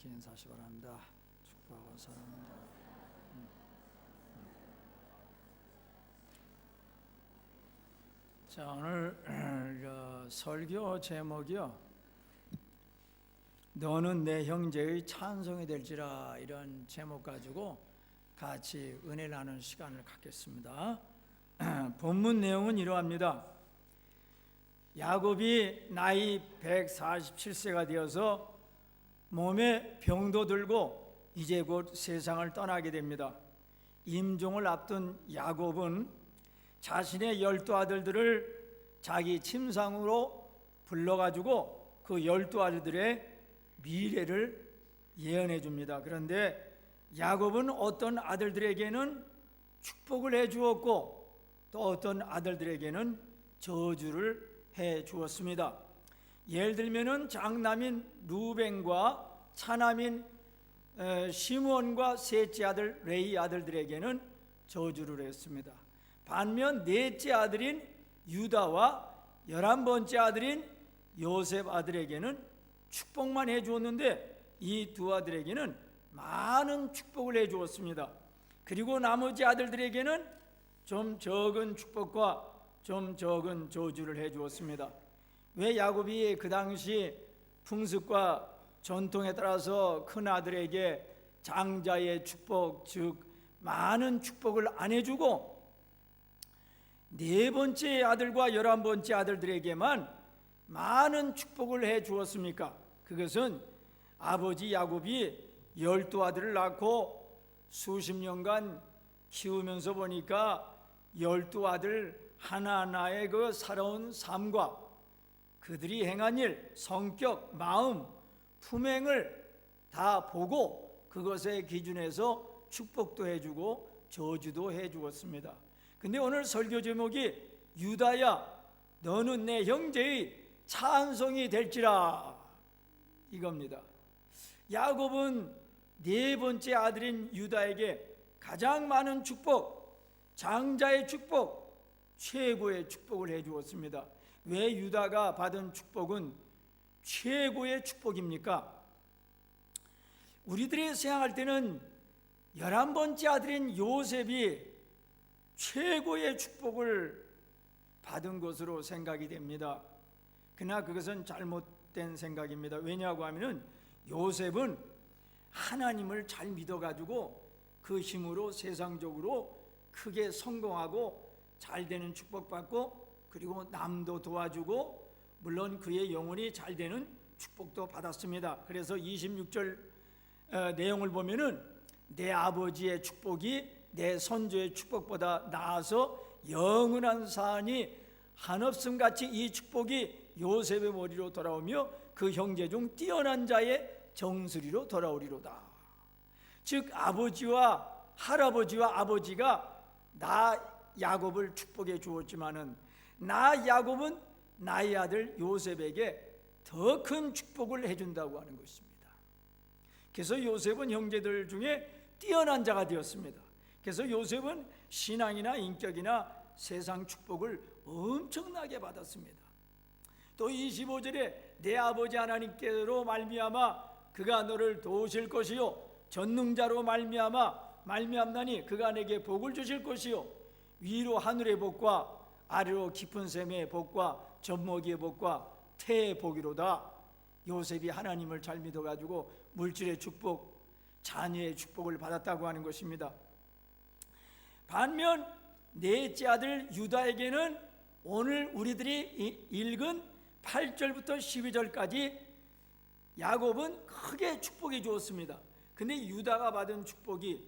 이렇게 인사하시 기 바랍니다. 축복하고 사랑합니다. 음. 자 오늘 저 설교 제목이요. 너는 내 형제의 찬송이 될지라 이런 제목 가지고 같이 은혜 나눈 시간을 갖겠습니다. 본문 내용은 이러합니다. 야곱이 나이 147세가 되어서 몸에 병도 들고 이제 곧 세상을 떠나게 됩니다. 임종을 앞둔 야곱은 자신의 열두 아들들을 자기 침상으로 불러가지고 그 열두 아들들의 미래를 예언해 줍니다. 그런데 야곱은 어떤 아들들에게는 축복을 해 주었고 또 어떤 아들들에게는 저주를 해 주었습니다. 예를 들면은 장남인 루벤과 차남인 에, 시므온과 셋째 아들 레이 아들들에게는 저주를 했습니다. 반면 넷째 아들인 유다와 열한 번째 아들인 요셉 아들에게는 축복만 해 주었는데 이 두 아들에게는 많은 축복을 해 주었습니다. 그리고 나머지 아들들에게는 좀 적은 축복과 좀 적은 저주를 해 주었습니다. 왜 야곱이 그 당시 풍습과 전통에 따라서 큰 아들에게 장자의 축복 즉 많은 축복을 안 해주고 네 번째 아들과 열한 번째 아들들에게만 많은 축복을 해 주었습니까? 그것은 아버지 야곱이 열두 아들을 낳고 수십 년간 키우면서 보니까 열두 아들 하나하나의 그 살아온 삶과 그들이 행한 일, 성격, 마음, 품행을 다 보고 그것에 기준해서 축복도 해주고 저주도 해주었습니다. 근데 오늘 설교 제목이 유다야, 너는 내 형제의 찬송이 될지라 이겁니다. 야곱은 네 번째 아들인 유다에게 가장 많은 축복, 장자의 축복, 최고의 축복을 해 주었습니다. 왜 유다가 받은 축복은 최고의 축복입니까? 우리들이 생각할 때는 열한 번째 아들인 요셉이 최고의 축복을 받은 것으로 생각이 됩니다. 그러나 그것은 잘못된 생각입니다. 왜냐하고 하면은 요셉은 하나님을 잘 믿어가지고 그 힘으로 세상적으로 크게 성공하고 잘 되는 축복받고 그리고 남도 도와주고 물론 그의 영혼이 잘 되는 축복도 받았습니다. 그래서 26절 어, 내용을 보면은 내 아버지의 축복이 내 선조의 축복보다 나아서 영원한 사안이 한없음 같이 이 축복이 요셉의 머리로 돌아오며 그 형제 중 뛰어난 자의 정수리로 돌아오리로다. 즉 아버지와 할아버지와 아버지가 나 야곱을 축복해 주었지만은 나 야곱은 나의 아들 요셉에게 더 큰 축복을 해준다고 하는 것입니다. 그래서 요셉은 형제들 중에 뛰어난 자가 되었습니다. 그래서 요셉은 신앙이나 인격이나 세상 축복을 엄청나게 받았습니다. 또 25절에 내 아버지 하나님께로 말미암아 그가 너를 도우실 것이요 전능자로 말미암아 말미암나니 그가 내게 복을 주실 것이요 위로 하늘의 복과 아래로 깊은 샘의 복과 젖먹이의 복과 태의 복이로다. 요셉이 하나님을 잘 믿어가지고 물질의 축복, 자녀의 축복을 받았다고 하는 것입니다. 반면 넷째 아들 유다에게는 오늘 우리들이 읽은 8절부터 12절까지 야곱은 크게 축복해 주었습니다. 근데 유다가 받은 축복이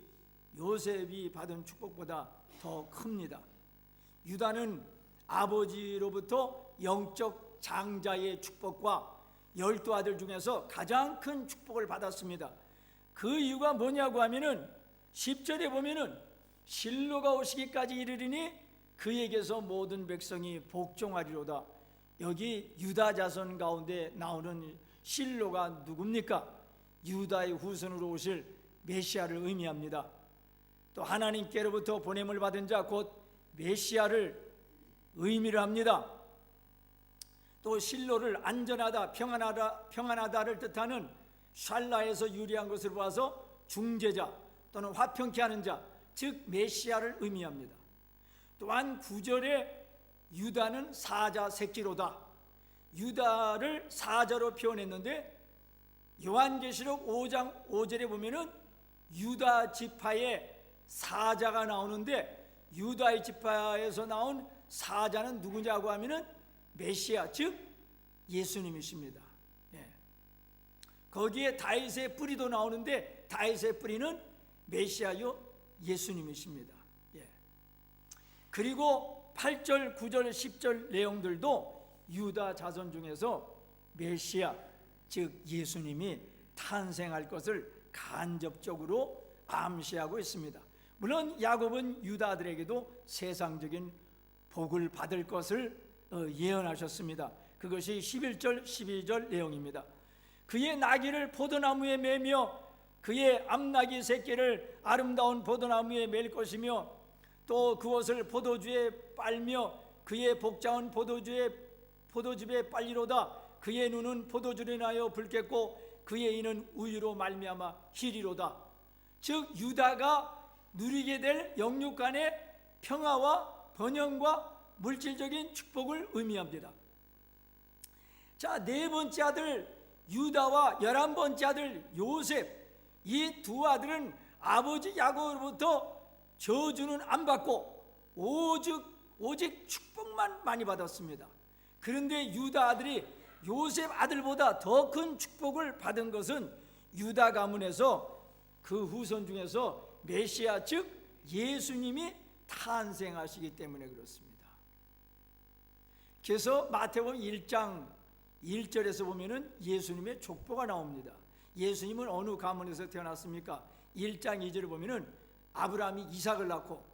요셉이 받은 축복보다 더 큽니다. 유다는 아버지로부터 영적 장자의 축복과 열두 아들 중에서 가장 큰 축복을 받았습니다. 그 이유가 뭐냐고 하면은 10절에 보면은 실로가 오시기까지 이르리니 그에게서 모든 백성이 복종하리로다. 여기 유다 자손 가운데 나오는 실로가 누굽니까? 유다의 후손으로 오실 메시아를 의미합니다. 또 하나님께로부터 보냄을 받은 자 곧 메시아를 의미를 합니다. 또 실로를 안전하다, 평안하다, 평안하다를 뜻하는 샬라에서 유리한 것으로 봐서 중재자 또는 화평케 하는 자, 즉 메시아를 의미합니다. 또한 구절에 유다는 사자 새끼로다. 유다를 사자로 표현했는데 요한계시록 5장 5절에 보면은 유다 지파의 사자가 나오는데 유다의 지파에서 나온 사자는 누구냐고 하면은 메시아 즉 예수님이십니다. 예. 거기에 다윗의 뿌리도 나오는데 다윗의 뿌리는 메시아요 예수님이십니다. 예. 그리고 8절, 9절, 10절 내용들도 유다 자손 중에서 메시아 즉 예수님이 탄생할 것을 간접적으로 암시하고 있습니다. 물론 야곱은 유다들에게도 세상적인 복을 받을 것을 어, 예언하셨습니다. 그것이 11절, 12절 내용입니다. 그의 나귀를 포도나무에 매며 그의 암나귀 새끼를 아름다운 포도나무에 맬 것이며 또 그것을 포도주에 빨며 그의 복장은 포도주에 포도즙에 빨리로다 그의 눈은 포도주로 인하여 붉겠고 그의 이는 우유로 말미암아 희리로다 즉 유다가 누리게 될 영육 간의 평화와 번영과 물질적인 축복을 의미합니다. 자, 네 번째 아들 유다와 열한 번째 아들 요셉 이 두 아들은 아버지 야곱으로부터 저주는 안 받고 오직 오직 축복만 많이 받았습니다. 그런데 유다 아들이 요셉 아들보다 더 큰 축복을 받은 것은 유다 가문에서 그 후손 중에서 메시아 즉 예수님이 탄생하시기 때문에 그렇습니다. 그래서 마태복음 1장 1절에서 보면은 예수님의 족보가 나옵니다. 예수님은 어느 가문에서 태어났습니까? 1장 2절을 보면은 아브라함이 이삭을 낳고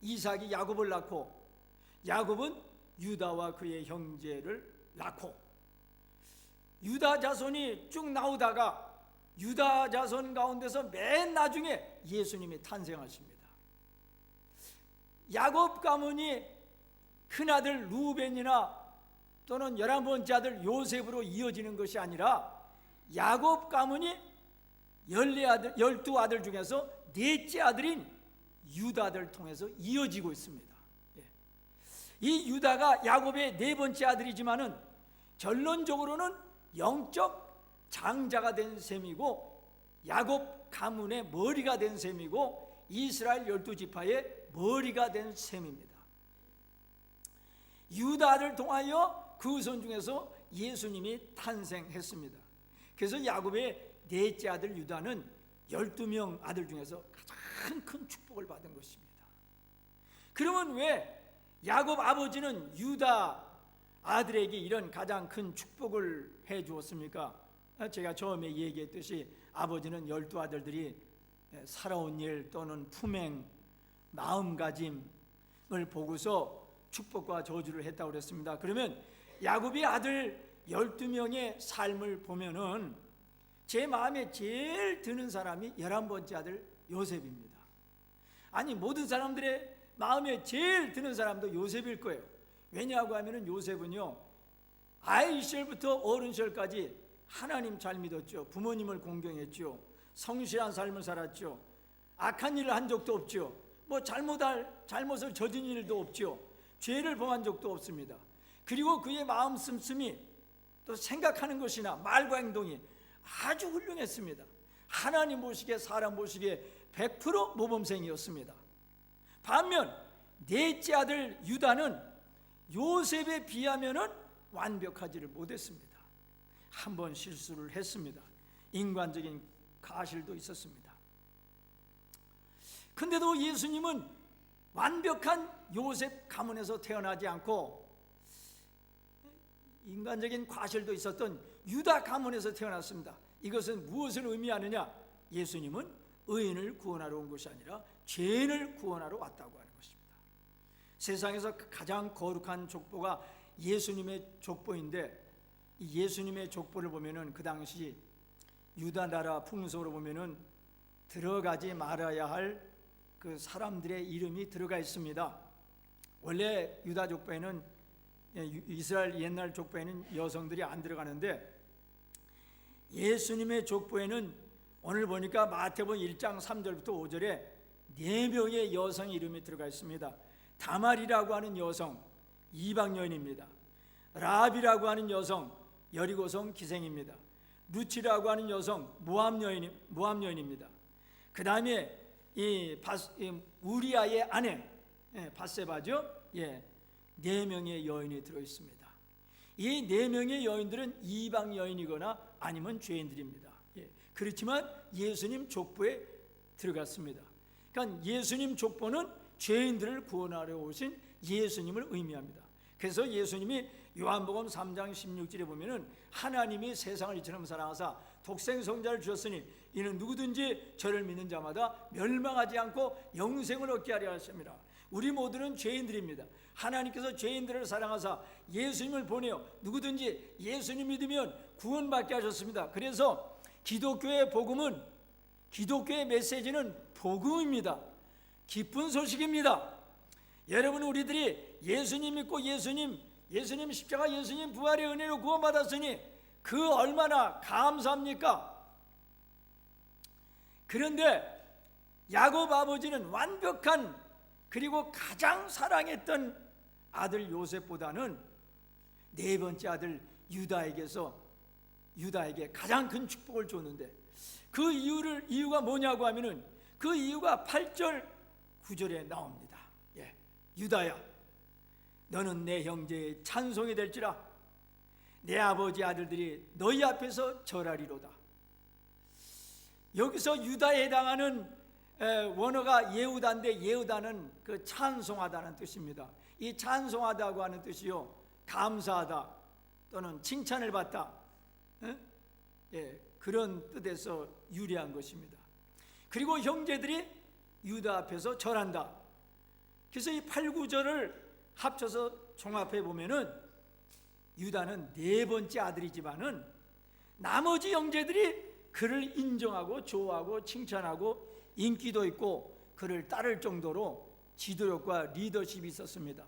이삭이 야곱을 낳고 야곱은 유다와 그의 형제를 낳고 유다 자손이 쭉 나오다가 유다 자손 가운데서 맨 나중에 예수님이 탄생하십니다. 야곱 가문이 큰아들 루벤이나 또는 열한 번째 아들 요셉으로 이어지는 것이 아니라 야곱 가문이 열네 아들, 열두 아들 중에서 넷째 아들인 유다를 통해서 이어지고 있습니다. 예. 이 유다가 야곱의 네 번째 아들이지만은 결론적으로는 영적 장자가 된 셈이고 야곱 가문의 머리가 된 셈이고 이스라엘 열두 지파의 머리가 된 셈입니다. 유다를 통하여 그손 중에서 예수님이 탄생했습니다. 그래서 야곱의 넷째 아들 유다는 12명 아들 중에서 가장 큰 축복을 받은 것입니다. 그러면 왜 야곱 아버지는 유다 아들에게 이런 가장 큰 축복을 해 주었습니까? 제가 처음에 얘기했듯이 아버지는 열두 아들들이 살아온 일 또는 품행, 마음가짐을 보고서 축복과 저주를 했다고 그랬습니다. 그러면 야곱의 아들 12명의 삶을 보면은 제 마음에 제일 드는 사람이 11번째 아들 요셉입니다. 아니 모든 사람들의 마음에 제일 드는 사람도 요셉일 거예요. 왜냐하고 하면은 요셉은요. 아이 시절부터 어른 시절까지 하나님 잘 믿었죠. 부모님을 공경했죠. 성실한 삶을 살았죠. 악한 일을 한 적도 없죠. 뭐 잘못할 잘못을 저진 일도 없죠. 죄를 범한 적도 없습니다. 그리고 그의 마음 씀씀이 또 생각하는 것이나 말과 행동이 아주 훌륭했습니다. 하나님 보시기에 사람 보시기에 100% 모범생이었습니다. 반면 넷째 아들 유다는 요셉에 비하면은 완벽하지를 못했습니다. 한 번 실수를 했습니다. 인간적인 가실도 있었습니다. 근데도 예수님은 완벽한 요셉 가문에서 태어나지 않고 인간적인 과실도 있었던 유다 가문에서 태어났습니다. 이것은 무엇을 의미하느냐? 예수님은 의인을 구원하러 온 것이 아니라 죄인을 구원하러 왔다고 하는 것입니다. 세상에서 가장 거룩한 족보가 예수님의 족보인데 이 예수님의 족보를 보면은 그 당시 유다 나라 풍속으로 보면은 들어가지 말아야 할 그 사람들의 이름이 들어가 있습니다. 원래 유다 족보에는 예, 이스라엘 옛날 족보에는 여성들이 안 들어가는데 예수님의 족보에는 오늘 보니까 마태복음 1장 3절부터 5절에 네 명의 여성 이름이 들어가 있습니다. 다말이라고 하는 여성 이방 여인입니다. 라합이라고 하는 여성 여리고성 기생입니다. 루치라고 하는 여성 모함 여인 모함 여인입니다. 그 다음에 이, 우리아의 아내 예, 바세바죠. 예, 네 명의 여인이 들어 있습니다. 이 네 명의 여인들은 이방 여인이거나 아니면 죄인들입니다. 예, 그렇지만 예수님 족보에 들어갔습니다. 그러니까 예수님 족보는 죄인들을 구원하려 오신 예수님을 의미합니다. 그래서 예수님이 요한복음 3장 16절에 보면은 하나님이 세상을 이처럼 사랑하사 독생 성자를 주셨으니 이는 누구든지 저를 믿는 자마다 멸망하지 않고 영생을 얻게 하려 하십니다. 우리 모두는 죄인들입니다. 하나님께서 죄인들을 사랑하사 예수님을 보내어 누구든지 예수님 믿으면 구원받게 하셨습니다. 그래서 기독교의 복음은 기독교의 메시지는 복음입니다. 기쁜 소식입니다. 여러분 우리들이 예수님 믿고 예수님 예수님 십자가 예수님 부활의 은혜로 구원받았으니 그 얼마나 감사합니까? 그런데 야곱 아버지는 완벽한 그리고 가장 사랑했던 아들 요셉보다는 네 번째 아들 유다에게서 유다에게 가장 큰 축복을 줬는데 그 이유를 이유가 뭐냐고 하면은 그 이유가 8절 9절에 나옵니다. 예. 유다야 너는 내 형제의 찬송이 될지라 내 아버지 아들들이 너희 앞에서 절하리로다. 여기서 유다에 해당하는 원어가 예우다인데 예우다는 그 찬송하다는 뜻입니다. 이 찬송하다고 하는 뜻이요 감사하다 또는 칭찬을 받다 예, 그런 뜻에서 유래한 것입니다. 그리고 형제들이 유다 앞에서 절한다. 그래서 이 8, 9절을 합쳐서 종합해 보면은 유다는 네 번째 아들이지만은 나머지 형제들이 그를 인정하고 좋아하고 칭찬하고 인기도 있고 그를 따를 정도로 지도력과 리더십이 있었습니다.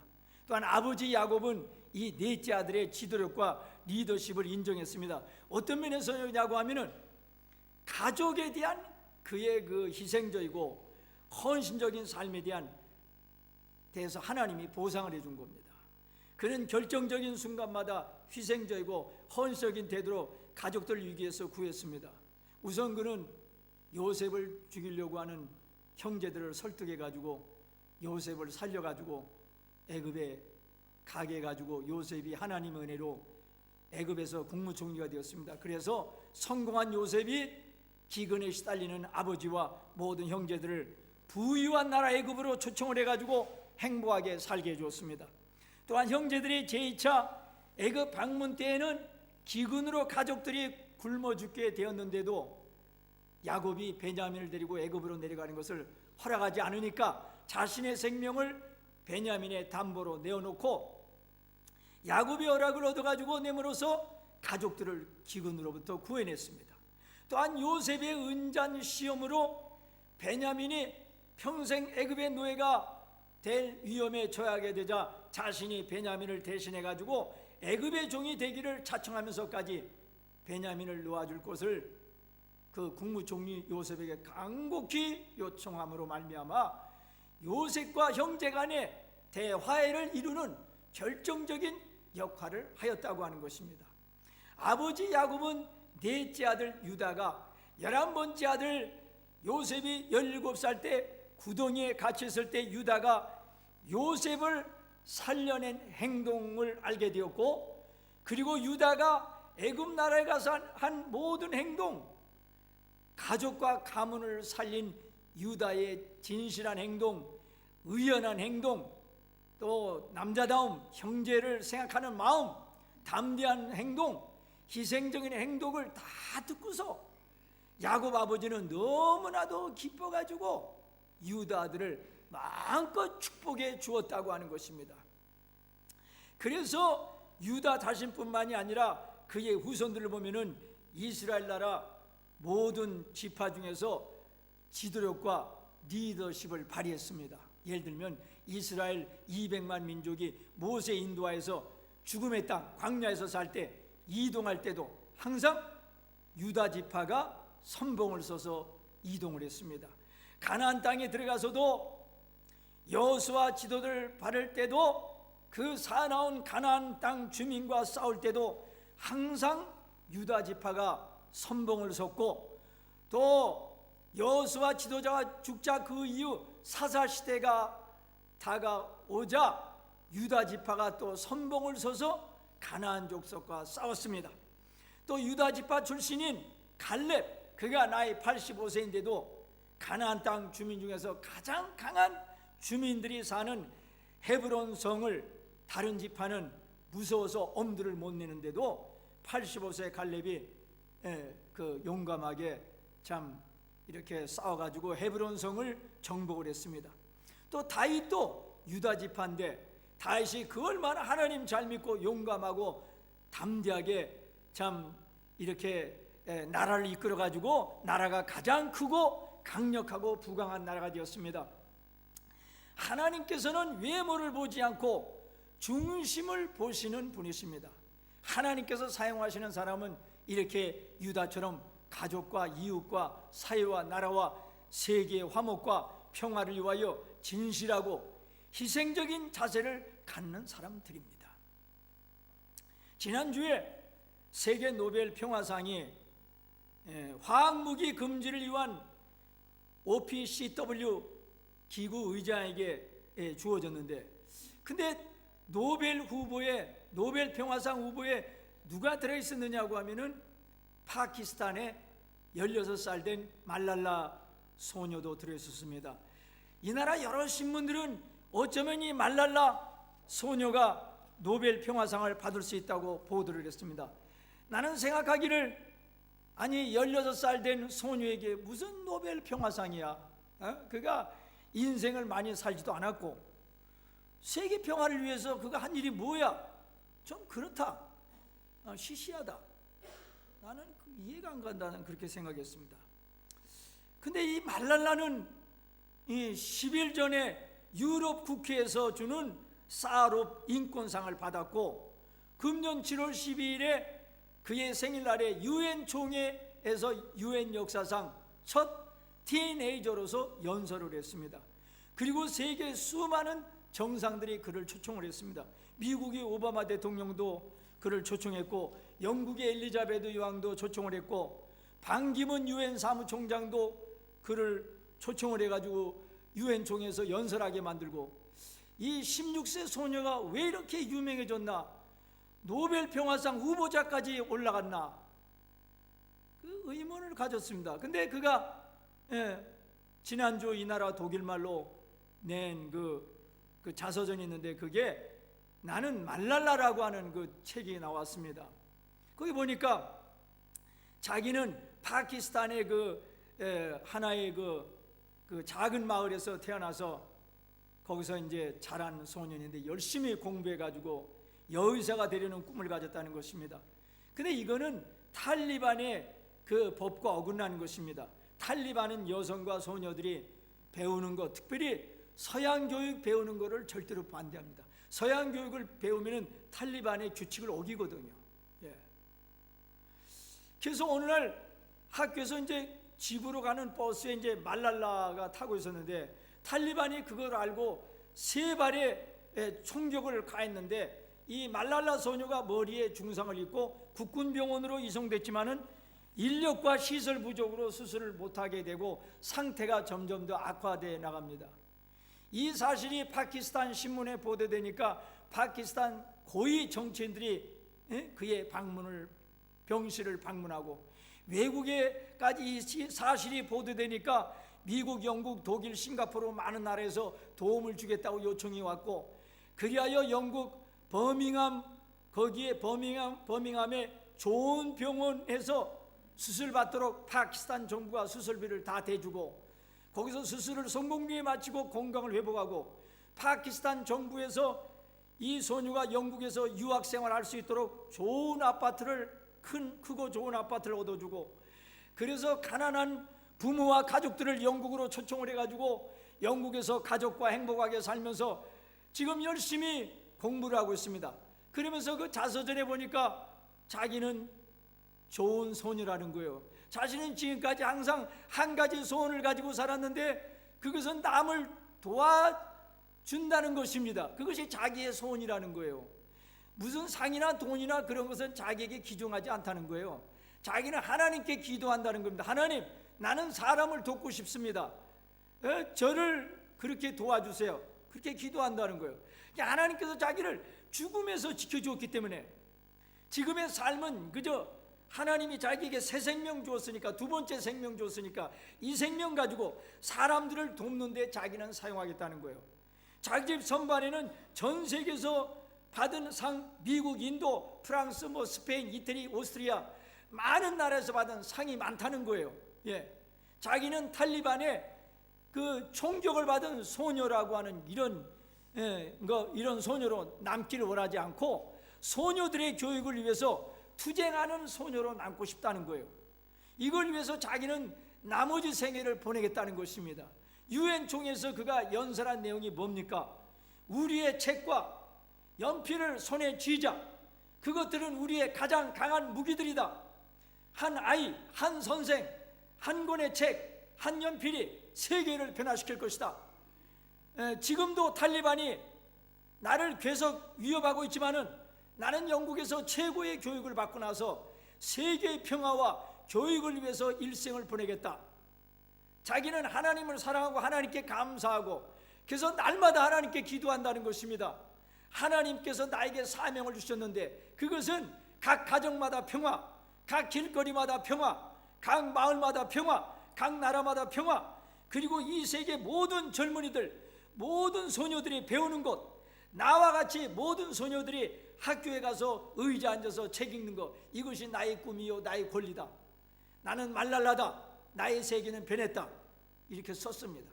또한 아버지 야곱은 이 넷째 아들의 지도력과 리더십을 인정했습니다. 어떤 면에서냐고 하면은 가족에 대한 그의 그 희생적이고 헌신적인 삶에 대한 대해서 하나님이 보상을 해준 겁니다. 그는 결정적인 순간마다 희생적이고 헌신적인 태도로 가족들 위기에서 구했습니다. 우선 그는 요셉을 죽이려고 하는 형제들을 설득해 가지고 요셉을 살려 가지고 애굽에 가게 해 가지고 요셉이 하나님의 은혜로 애굽에서 국무총리가 되었습니다. 그래서 성공한 요셉이 기근에 시달리는 아버지와 모든 형제들을 부유한 나라 애굽으로 초청을 해 가지고 행복하게 살게 해 주었습니다. 또한 형제들이 제2차 애굽 방문 때에는 기근으로 가족들이 굶어 죽게 되었는데도 야곱이 베냐민을 데리고 애굽으로 내려가는 것을 허락하지 않으니까 자신의 생명을 베냐민의 담보로 내어놓고 야곱의 허락을 얻어가지고 내므로서 가족들을 기근으로부터 구해냈습니다. 또한 요셉의 은잔 시험으로 베냐민이 평생 애굽의 노예가 될 위험에 처하게 되자 자신이 베냐민을 대신해 가지고 애굽의 종이 되기를 자청하면서까지 베냐민을 놓아줄 것을 그 국무총리 요셉에게 간곡히 요청함으로 말미암아 요셉과 형제 간의 대화해를 이루는 결정적인 역할을 하였다고 하는 것입니다. 아버지 야곱은 넷째 아들 유다가 열한 번째 아들 요셉이 열일곱 살때 구덩이에 갇혀 있을 때 유다가 요셉을 살려낸 행동을 알게 되었고 그리고 유다가 애굽 나라에 가서 한 모든 행동 가족과 가문을 살린 유다의 진실한 행동 의연한 행동 또 남자다움 형제를 생각하는 마음 담대한 행동 희생적인 행동을 다 듣고서 야곱 아버지는 너무나도 기뻐가지고 유다 아들을 마음껏 축복해 주었다고 하는 것입니다. 그래서 유다 자신뿐만이 아니라 그의 후손들을 보면은 이스라엘 나라 모든 지파 중에서 지도력과 리더십을 발휘했습니다. 예를 들면 이스라엘 200만 민족이 모세 인도하에서 죽음의 땅 광야에서 살 때 이동할 때도 항상 유다 지파가 선봉을 서서 이동을 했습니다. 가나안 땅에 들어가서도 여호수아 지도를 바를 때도 그 사나운 가나안 땅 주민과 싸울 때도 항상 유다 지파가 선봉을 섰고 또 여호수아 지도자가 죽자 그 이후 사사 시대가 다가오자 유다 지파가 또 선봉을 서서 가나안 족속과 싸웠습니다. 또 유다 지파 출신인 갈렙 그가 나이 85세인데도 가나안 땅 주민 중에서 가장 강한 주민들이 사는 헤브론 성을 다른 지파는 무서워서 엄두를 못 내는데도 85세 갈렙이 예, 그 용감하게 참 이렇게 싸워가지고 헤브론 성을 정복을 했습니다. 또 다윗도 유다 지파인데 다윗이 그 얼마나 하나님 잘 믿고 용감하고 담대하게 참 이렇게 예, 나라를 이끌어 가지고 나라가 가장 크고 강력하고 부강한 나라가 되었습니다. 하나님께서는 외모를 보지 않고 중심을 보시는 분이십니다. 하나님께서 사용하시는 사람은 이렇게 유다처럼 가족과 이웃과 사회와 나라와 세계의 화목과 평화를 위하여 진실하고 희생적인 자세를 갖는 사람들입니다. 지난주에 세계 노벨 평화상이 예, 화학무기 금지를 위한 OPCW 기구 의장에게 예, 주어졌는데 근데 노벨 후보에 노벨 평화상 후보에 누가 들어 있었느냐고 하면은 파키스탄의 16살 된 말랄라 소녀도 들어 있었습니다. 이 나라 여러 신문들은 어쩌면 이 말랄라 소녀가 노벨 평화상을 받을 수 있다고 보도를 했습니다. 나는 생각하기를 아니 16살 된 소녀에게 무슨 노벨 평화상이야? 어? 그가 인생을 많이 살지도 않았고 세계 평화를 위해서 그가 한 일이 뭐야? 좀 그렇다. 어, 시시하다. 나는 그 이해가 안 간다는 그렇게 생각했습니다. 근데 이 말랄라는 이 10일 전에 유럽 국회에서 주는 사하롭 인권상을 받았고 금년 7월 12일에 그의 생일날에 유엔 총회에서 유엔 역사상 첫 티네이저로서 연설을 했습니다. 그리고 세계 수많은 정상들이 그를 초청을 했습니다. 미국의 오바마 대통령도 그를 초청했고 영국의 엘리자베드 여왕도 초청을 했고 반기문 유엔 사무총장도 그를 초청을 해가지고 유엔 총회에서 연설하게 만들고 이 16세 소녀가 왜 이렇게 유명해졌나? 노벨 평화상 후보자까지 올라갔나? 그 의문을 가졌습니다. 근데 그가 예, 지난주 이 나라 독일 말로 낸 그 그 자서전이 있는데 그게 나는 말랄라라고 하는 그 책이 나왔습니다. 거기 보니까 자기는 파키스탄의 그 에, 하나의 그, 그 작은 마을에서 태어나서 거기서 이제 자란 소년인데 열심히 공부해 가지고 여의사가 되려는 꿈을 가졌다는 것입니다. 근데 이거는 탈리반의 그 법과 어긋나는 것입니다. 탈리반은 여성과 소녀들이 배우는 것, 특별히 서양 교육 배우는 것을 절대로 반대합니다. 서양 교육을 배우면은 탈리반의 규칙을 어기거든요. 예. 그래서 어느 날 학교에서 이제 집으로 가는 버스에 이제 말랄라가 타고 있었는데 탈리반이 그걸 알고 세 발의 예, 총격을 가했는데 이 말랄라 소녀가 머리에 중상을 입고 국군 병원으로 이송됐지만은 인력과 시설 부족으로 수술을 못하게 되고 상태가 점점 더 악화돼 나갑니다. 이 사실이 파키스탄 신문에 보도되니까 파키스탄 고위 정치인들이 예? 그의 방문을 병실을 방문하고 외국에까지 이 사실이 보도되니까 미국, 영국, 독일, 싱가포르 많은 나라에서 도움을 주겠다고 요청이 왔고 그리하여 영국 버밍함 거기에 버밍함 버밍함에 좋은 병원에서 수술 받도록 파키스탄 정부가 수술비를 다 대주고 거기서 수술을 성공리에 마치고 건강을 회복하고 파키스탄 정부에서 이 소녀가 영국에서 유학 생활할 수 있도록 좋은 아파트를 큰 크고 좋은 아파트를 얻어주고 그래서 가난한 부모와 가족들을 영국으로 초청을 해가지고 영국에서 가족과 행복하게 살면서 지금 열심히 공부를 하고 있습니다. 그러면서 그 자서전에 보니까 자기는 좋은 소녀라는 거예요. 자신은 지금까지 항상 한 가지 소원을 가지고 살았는데 그것은 남을 도와준다는 것입니다. 그것이 자기의 소원이라는 거예요. 무슨 상이나 돈이나 그런 것은 자기에게 기중하지 않다는 거예요. 자기는 하나님께 기도한다는 겁니다. 하나님, 나는 사람을 돕고 싶습니다. 에? 저를 그렇게 도와주세요. 그렇게 기도한다는 거예요. 하나님께서 자기를 죽음에서 지켜주었기 때문에 지금의 삶은 그저 하나님이 자기에게 새 생명 주었으니까 두 번째 생명 주었으니까 이 생명 가지고 사람들을 돕는데 자기는 사용하겠다는 거예요. 자기 집 선반에는 전 세계에서 받은 상 미국, 인도, 프랑스, 뭐 스페인, 이태리, 오스트리아 많은 나라에서 받은 상이 많다는 거예요. 예. 자기는 탈리반의 그 총격을 받은 소녀라고 하는 이런 예, 거 이런 소녀로 남기를 원하지 않고 소녀들의 교육을 위해서 투쟁하는 소녀로 남고 싶다는 거예요. 이걸 위해서 자기는 나머지 생애를 보내겠다는 것입니다. 유엔 총에서 그가 연설한 내용이 뭡니까? 우리의 책과 연필을 손에 쥐자. 그것들은 우리의 가장 강한 무기들이다. 한 아이, 한 선생, 한 권의 책, 한 연필이 세계를 변화시킬 것이다. 에, 지금도 탈리반이 나를 계속 위협하고 있지만은 나는 영국에서 최고의 교육을 받고 나서 세계 평화와 교육을 위해서 일생을 보내겠다. 자기는 하나님을 사랑하고 하나님께 감사하고 그래서 날마다 하나님께 기도한다는 것입니다. 하나님께서 나에게 사명을 주셨는데 그것은 각 가정마다 평화, 각 길거리마다 평화, 각 마을마다 평화, 각 나라마다 평화, 그리고 이 세계 모든 젊은이들, 모든 소녀들이 배우는 곳, 나와 같이 모든 소녀들이 학교에 가서 의자 앉아서 책 읽는 것, 이것이 나의 꿈이요, 나의 권리다. 나는 말랄라다. 나의 세계는 변했다. 이렇게 썼습니다.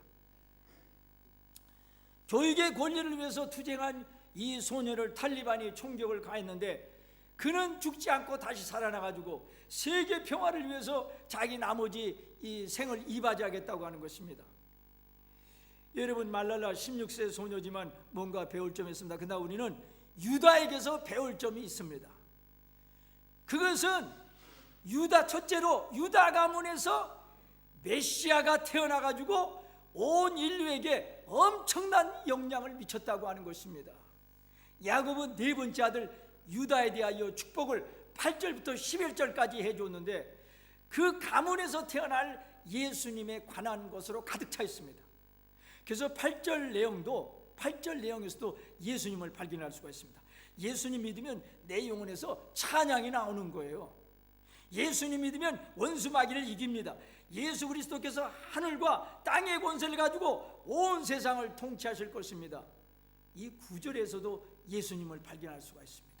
교육의 권리를 위해서 투쟁한 이 소녀를 탈리반이 총격을 가했는데 그는 죽지 않고 다시 살아나가지고 세계 평화를 위해서 자기 나머지 이 생을 이바지하겠다고 하는 것입니다. 여러분 말랄라 16세 소녀지만 뭔가 배울 점이 있습니다. 그러나 우리는 유다에게서 배울 점이 있습니다. 그것은 유다 첫째로 유다 가문에서 메시아가 태어나 가지고 온 인류에게 엄청난 영향을 미쳤다고 하는 것입니다. 야곱은 네 번째 아들 유다에 대하여 축복을 8절부터 11절까지 해 줬는데 그 가문에서 태어날 예수님에 관한 것으로 가득 차 있습니다. 그래서 8절 내용도 8절 내용에서도 예수님을 발견할 수가 있습니다. 예수님 믿으면 내 영혼에서 찬양이 나오는 거예요. 예수님 믿으면 원수 마귀를 이깁니다. 예수 그리스도께서 하늘과 땅의 권세를 가지고 온 세상을 통치하실 것입니다. 이 구절에서도 예수님을 발견할 수가 있습니다.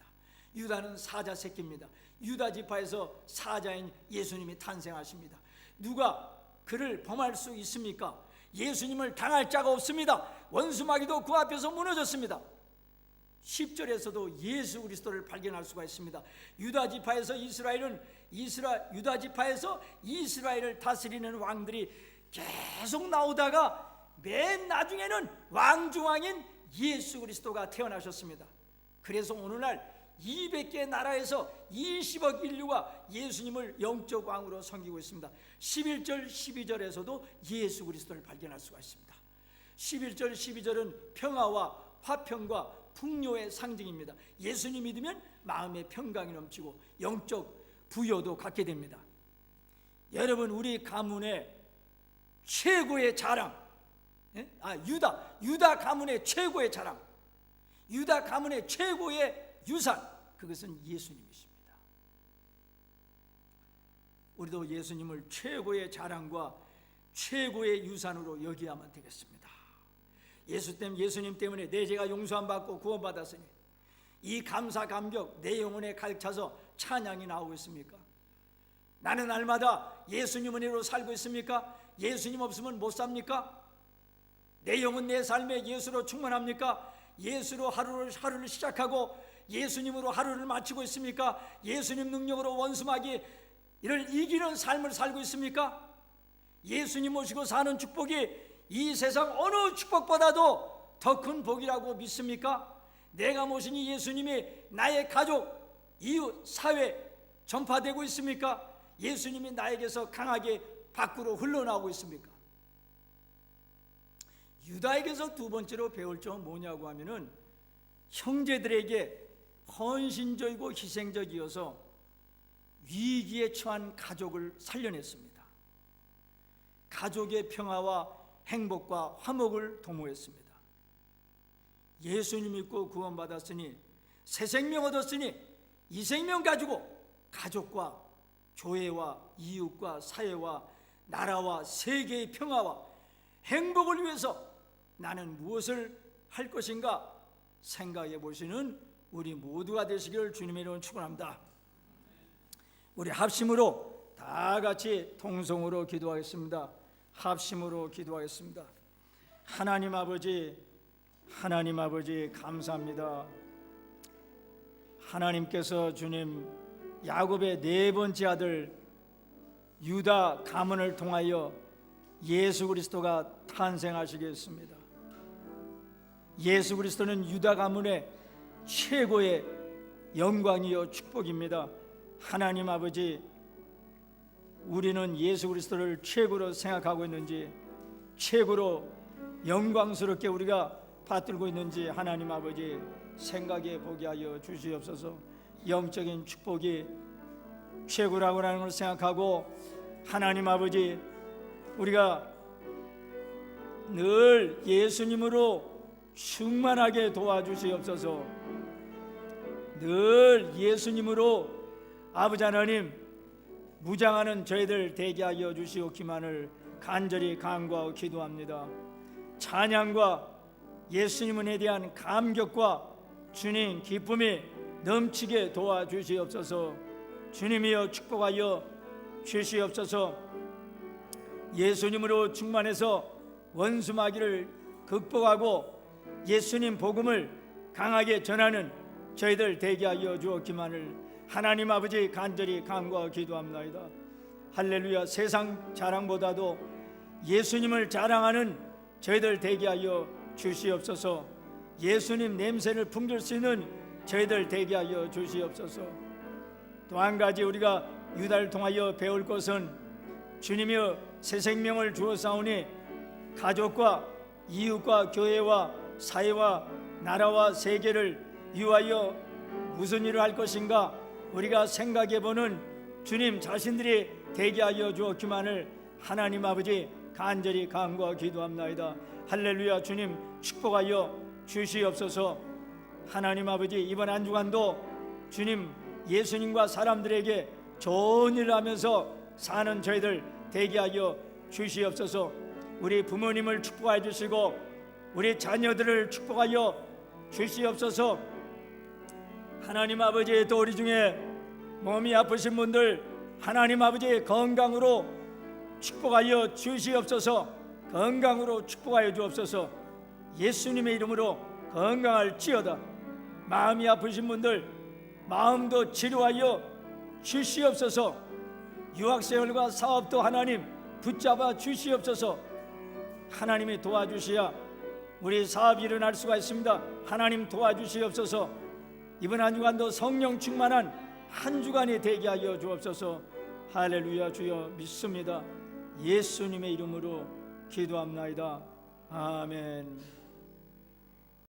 유다는 사자 새끼입니다. 유다 지파에서 사자인 예수님이 탄생하십니다. 누가 그를 범할 수 있습니까? 예수님을 당할 자가 없습니다. 원수 마귀도 그 앞에서 무너졌습니다. 10절에서도 예수 그리스도를 발견할 수가 있습니다. 유다 지파에서 이스라엘은 이스라 유다 지파에서 이스라엘을 다스리는 왕들이 계속 나오다가 맨 나중에는 왕중왕인 예수 그리스도가 태어나셨습니다. 그래서 오늘날 200개 나라에서 20억 인류가 예수님을 영적 왕으로 섬기고 있습니다. 11절 12절에서도 예수 그리스도를 발견할 수가 있습니다. 11절 12절은 평화와 화평과 풍요의 상징입니다. 예수님 믿으면 마음의 평강이 넘치고 영적 부여도 갖게 됩니다. 여러분 우리 가문의 최고의 자랑, 예? 아 유다 유다 가문의 최고의 자랑, 유다 가문의 최고의 유산 그것은 예수님이십니다. 우리도 예수님을 최고의 자랑과 최고의 유산으로 여기야만 되겠습니다. 예수 때문에 예수님 때문에 내 죄가 용서함 받고 구원받았으니 이 감사 감격 내 영혼에 가득 차서 찬양이 나오고 있습니까? 나는 날마다 예수님 은혜로 살고 있습니까? 예수님 없으면 못 삽니까? 내 영혼 내 삶에 예수로 충만합니까? 예수로 하루를 하루를 시작하고 예수님으로 하루를 마치고 있습니까? 예수님 능력으로 원수마귀 이를 이기는 삶을 살고 있습니까? 예수님 모시고 사는 축복이 이 세상 어느 축복보다도 더 큰 복이라고 믿습니까? 내가 모신 이 예수님이 나의 가족, 이웃, 사회 전파되고 있습니까? 예수님이 나에게서 강하게 밖으로 흘러나오고 있습니까? 유다에게서 두 번째로 배울 점은 뭐냐고 하면은 형제들에게 헌신적이고 희생적이어서 위기에 처한 가족을 살려냈습니다. 가족의 평화와 행복과 화목을 도모했습니다. 예수님 믿고 구원받았으니 새 생명 얻었으니 이 생명 가지고 가족과 교회와 이웃과 사회와 나라와 세계의 평화와 행복을 위해서 나는 무엇을 할 것인가 생각해 보시는 우리 모두가 되시기를 주님의 이름으로 축원합니다. 우리 합심으로 다 같이 통성으로 기도하겠습니다. 합심으로 기도하겠습니다. 하나님 아버지, 하나님 아버지 감사합니다. 하나님께서 주님 야곱의 네 번째 아들 유다 가문을 통하여 예수 그리스도가 탄생하시겠습니다. 예수 그리스도는 유다 가문의 최고의 영광이요 축복입니다. 하나님 아버지 우리는 예수 그리스도를 최고로 생각하고 있는지 최고로 영광스럽게 우리가 받들고 있는지 하나님 아버지 생각해 보게 하여 주시옵소서. 영적인 축복이 최고라고 하는 걸 생각하고 하나님 아버지 우리가 늘 예수님으로 충만하게 도와주시옵소서. 늘 예수님으로 아버지 하나님 무장하는 저희들 되게 하여 주시옵기만을 간절히 간구하고 기도합니다. 찬양과 예수님에 대한 감격과 주님 기쁨이 넘치게 도와주시옵소서. 주님이여 축복하여 주시옵소서. 예수님으로 충만해서 원수 마귀를 극복하고 예수님 복음을 강하게 전하는 저희들 되게 하여 주옵기만을 하나님 아버지 간절히 간구하고 기도합니다. 할렐루야 세상 자랑보다도 예수님을 자랑하는 저희들 되게 하여 주시옵소서. 예수님 냄새를 풍길 수 있는 저희들 되게 하여 주시옵소서. 또 한 가지 우리가 유다를 통하여 배울 것은 주님이여 새 생명을 주었사오니 가족과 이웃과 교회와 사회와 나라와 세계를 위하여 무슨 일을 할 것인가 우리가 생각해 보는 주님 자신들이 되게 하여 주었기만을 하나님 아버지 간절히 간구하고 기도합나이다. 할렐루야 주님 축복하여 주시옵소서. 하나님 아버지 이번 한 주간도 주님 예수님과 사람들에게 좋은 일을 하면서 사는 저희들 되게 하여 주시옵소서. 우리 부모님을 축복해 주시고 우리 자녀들을 축복하여 주시옵소서 하나님 아버지의 또 우리 중에 몸이 아프신 분들 하나님 아버지의 건강으로 축복하여 주시옵소서. 건강으로 축복하여 주옵소서. 예수님의 이름으로 건강할지어다. 마음이 아프신 분들 마음도 치료하여 주시옵소서. 유학생활과 사업도 하나님 붙잡아 주시옵소서. 하나님이 도와주셔야 우리 사업이 일어날 수가 있습니다. 하나님 도와주시옵소서 이번 한 주간도 성령 충만한 한 주간이 되게 하여 주옵소서. 할렐루야 주여 믿습니다. 예수님의 이름으로 기도합나이다. 아멘